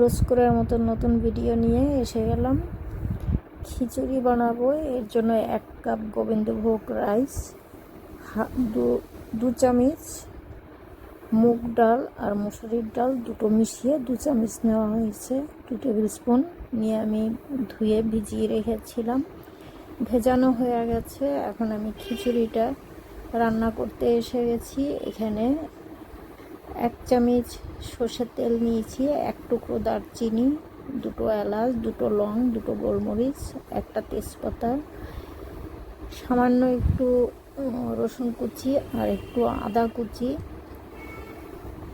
রোজ করার মতো নতুন ভিডিও নিয়ে এসে গেলাম। খিচুড়ি বানাবো, এর জন্য এক কাপ গোবিন্দভোগ রাইস দু চামচ মুগ ডাল আর মুসুরির ডাল দুটো মিশিয়ে দু চামচ নেওয়া হয়েছে। দু টেবিল স্পুন নিয়ে আমি ধুয়ে ভিজিয়ে রেখেছিলাম। ভেজানো হয়ে গেছে। এখন আমি খিচুড়িটা রান্না করতে এসে গেছি। এখানে এক চামচ সর্ষের তেল নিয়েছি, এক টুকরো দারচিনি, দুটো এলাচ, দুটো লং, দুটো গোলমরিচ, একটা তেজপাতা, সামান্য একটু রসুন কুচি আর একটু আদা কুচি।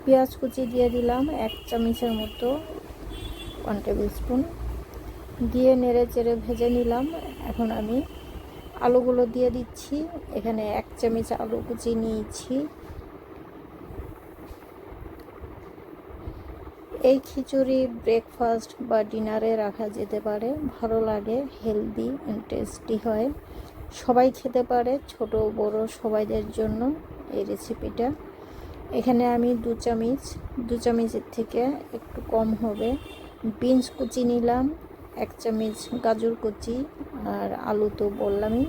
পেঁয়াজ কুচি দিয়ে দিলাম এক চামচের মতো ওয়ান টেবিল স্পুন দিয়ে নেড়ে চেড়ে ভেজে নিলাম। এখন আমি আলুগুলো দিয়ে দিচ্ছি। এখানে এক চামচ আলু কুচি নিয়েছি। এই খিচুড়ি ব্রেকফাস্ট বা ডিনারে রাখা যেতে পারে। ভালো লাগে হেলদি টেস্টি হয়। সবাই খেতে পারে, ছোট বড় সবাইদের জন্য এই রেসিপিটা এখানে আমি দু চামচ, দু চামচের থেকে একটু কম হবে। বিনস কুচি নিলাম, এক চামচ গাজর কুচি আর আলু তো বললামই।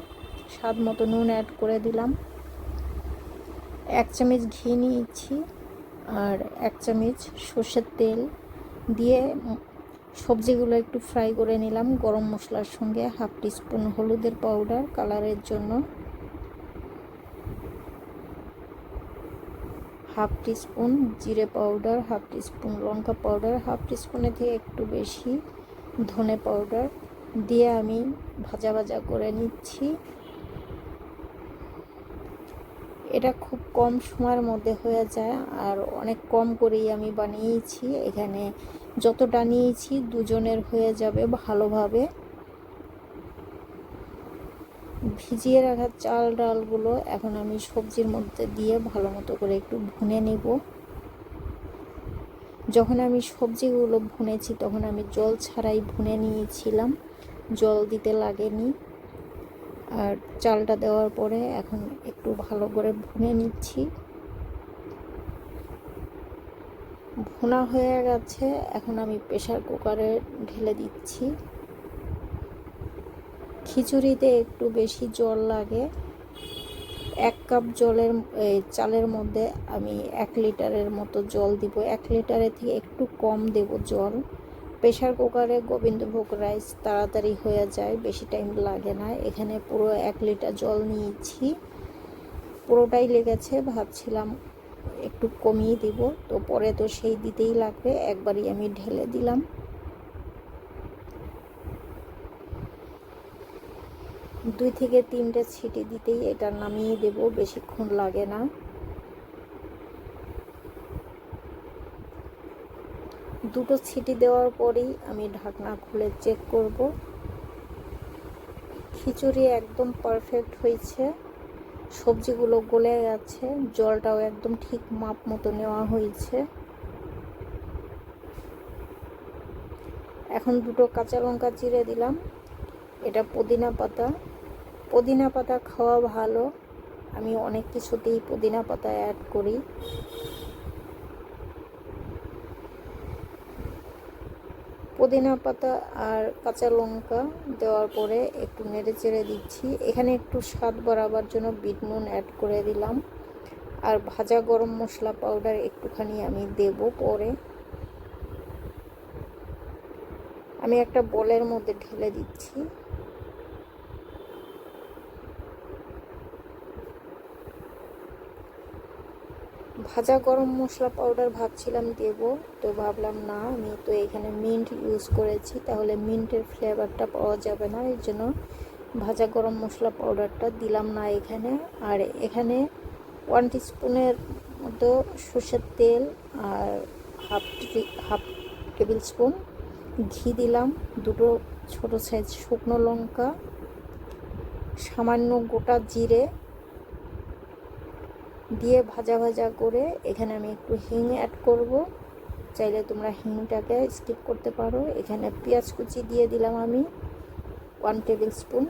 স্বাদ মতো নুন অ্যাড করে দিলাম। এক চামচ ঘি নিয়েছি। আর এক চামচ সর্ষের তেল দিয়ে সবজিগুলো একটু ফ্রাই করে নিলাম গরম মশলার সঙ্গে। হাফ টিস্পুন হলুদের পাউডার কালারের জন্য। হাফ টিস্পুন জিরে পাউডার, হাফ টিস্পুন লঙ্কা পাউডার, হাফ টিস্পুনের থেকে একটু বেশি ধনে পাউডার দিয়ে আমি ভাজা ভাজা করে নিচ্ছি। এটা খুব কম সময়ের মধ্যে হয়ে যায় আর অনেক কম করেই আমি বানিয়েছি। এখানে যতটা নিয়েছি দুজনের হয়ে যাবে ভালোভাবে। ভিজিয়ে রাখা চাল ডালগুলো এখন আমি সবজির মধ্যে দিয়ে ভালো মতো করে একটু ভুনে নেব। যখন আমি সবজিগুলো ভুনেছি তখন আমি জল ছাড়াই ভুনে নিয়েছিলাম। জল দিতে লাগেনি। আর চালটা দেওয়ার পরে এখন একটু ভালো করে ভুনে নিচ্ছি। ভুনা হয়ে গেছে, এখন আমি প্রেশার কুকারে ঢেলে দিচ্ছি। খিচুড়িতে একটু বেশি জল লাগে। এক কাপ জলের চালের মধ্যে আমি এক লিটারের মতো জল দিব। এক লিটারের থেকে একটু কম দেব জল। প্রেশার কুকারে গোবিন্দভোগ রাইস তাড়াতাড়ি হয়ে যায়, বেশি টাইম লাগে না। এখানে পুরো এক লিটার জল নিয়েছি। পুরোটাই লেগেছে, ভাবছিলাম একটু কমিয়ে দিব। তো পরে তো সেই দিতেই লাগবে, একবারই আমি ঢেলে দিলাম। দুই থেকে তিনটে ছিটি দিতেই এটা নামিয়ে দেব, বেশিক্ষণ লাগে না। দুটো ছিটি দেওয়ার পরেই আমি ঢাকনা খুলে চেক করব। খিচুড়ি একদম পারফেক্ট হয়েছে। সবজিগুলো গলে গেছে, জলটাও একদম ঠিক মাপ মতো নেওয়া হয়েছে। এখন দুটো কাঁচা লঙ্কা চিড়ে দিলাম। এটা পুদিনা পাতা। পুদিনা পাতা খাওয়া ভালো। আমি অনেক কিছুতেই পুদিনা পাতা অ্যাড করি। পুদিনা পাতা আর কাঁচা লঙ্কা দেওয়ার পরে একটু নেড়ে চেড়ে দিচ্ছি। এখানে একটু স্বাদ বাড়াবার জন্য বিট নুন অ্যাড করে দিলাম। আর ভাজা গরম মশলা পাউডার একটুখানি আমি দেব পরে। আমি একটা বলের মধ্যে ঢেলে দিচ্ছি। ভাজা গরম মশলা পাউডার ভাবছিলাম দেব, তো ভাবলাম না, আমি তো এখানে মিন্ট ইউজ করেছি, তাহলে মিন্টের ফ্লেভারটা পাওয়া যাবে না, এর জন্য ভাজা গরম মশলা পাউডারটা দিলাম না এখানে। আর এখানে ওয়ান টিস্পুনের মতো সর্ষের তেল আর হাফ হাফ টেবিল স্পুন ঘি দিলাম, দুটো ছোট সাইজ শুকনো লঙ্কা, সামান্য গোটা জিরে দিয়ে ভাজা ভাজা করে এখানে আমি একটু হিং অ্যাড করব। চাইলে তোমরা হিংটাকে স্কিপ করতে পারো। এখানে পেঁয়াজ কুচি দিয়ে দিলাম আমি ওয়ান টেবিল স্পুন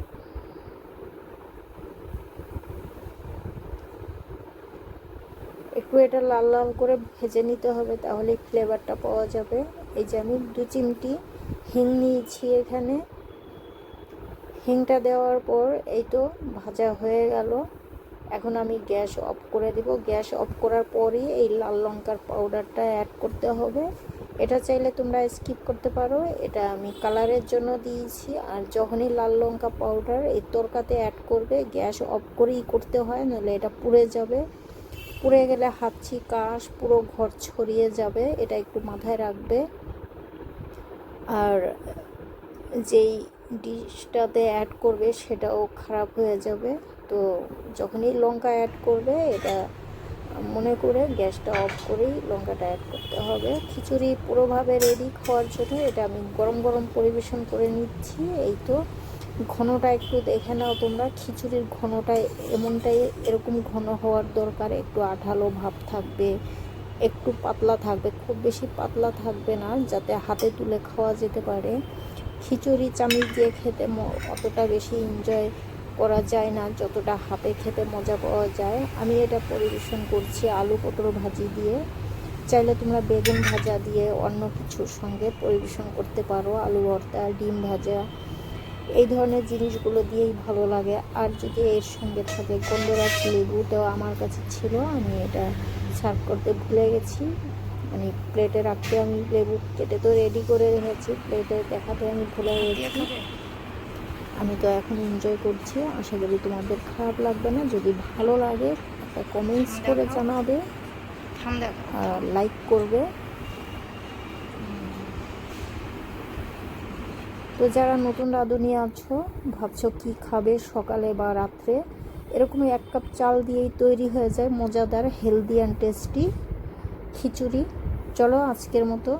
একটু এটা লাল লাল করে ভেজে নিতে হবে, তাহলে ফ্লেভারটা পাওয়া যাবে। এই যে আমি দু চিমটি হিং নিয়েছি এখানে। হিংটা দেওয়ার পর এই তো ভাজা হয়ে গেল। এখন আমি গ্যাস অফ করে দিব। গ্যাস অফ করার পরই এই লাল লঙ্কার পাউডারটা অ্যাড করতে হবে। এটা চাইলে তোমরা স্কিপ করতে পারো। এটা আমি কালারের জন্য দিয়েছি। আর যখনই লাল লঙ্কা পাউডার এই তরকাতে অ্যাড করবে, গ্যাস অফ করেই করতে হয়, নাহলে এটা পুড়ে যাবে। পুড়ে গেলে হাঁচি কাশ পুরো ঘর ছড়িয়ে যাবে। এটা একটু মাথায় রাখবে। আর যেই ডিশটাতে অ্যাড করবে, সেটাও খারাপ হয়ে যাবে। তো যখনই লঙ্কা অ্যাড করবে, এটা মনে করে গ্যাসটা অফ করেই লঙ্কাটা অ্যাড করতে হবে। খিচুড়ি পুরোভাবে রেডি খাওয়ার জন্য এটা আমি গরম গরম পরিবেশন করে নিচ্ছি। এই তো ঘনটা একটু দেখে নাও তোমরা, খিচুড়ির ঘনটা এমনটাই, এরকম ঘন হওয়ার দরকার, একটু আঠালো ভাব থাকবে, একটু পাতলা থাকবে, খুব বেশি পাতলা থাকবে না, যাতে হাতে তুলে খাওয়া যেতে পারে। খিচুড়ি, চামিচ দিয়ে খেতে অতটা বেশি এনজয় করা যায় না, যতটা হাতে খেতে মজা পাওয়া যায়। আমি এটা পরিবেশন করছি আলু পটল ভাজি দিয়ে। চাইলে তোমরা বেগুন ভাজা দিয়ে অন্য কিছুর সঙ্গে পরিবেশন করতে পারো, আলু ভর্তা, ডিম ভাজা। এই ধরনের জিনিসগুলো দিয়েই ভালো লাগে। আর যদি এর সঙ্গে থাকে গন্ধরাজ লেবু আমার কাছে ছিল, আমি এটা সার্ভ করতে ভুলে গেছি। মানে প্লেটে রাখতে আমি লেবু কেটে তো রেডি করে রেখেছি, প্লেটে দেখাতে আমি ভুলে গেছি। আমি তো এখন এনজয় করছি। আশা করি তোমাদের খারাপ লাগবে না। যদি ভালো লাগে একটা কমেন্টস করে জানাবে। আর লাইক করবে। তো যারা নতুন রাঁধুনি আছো ভাবছ কি খাবে সকালে বা রাত্রে এরকমই এক কাপ চাল দিয়েই তৈরি হয়ে যায় মজাদার হেলদি অ্যান্ড টেস্টি খিচুড়ি। চলো আজকের মতো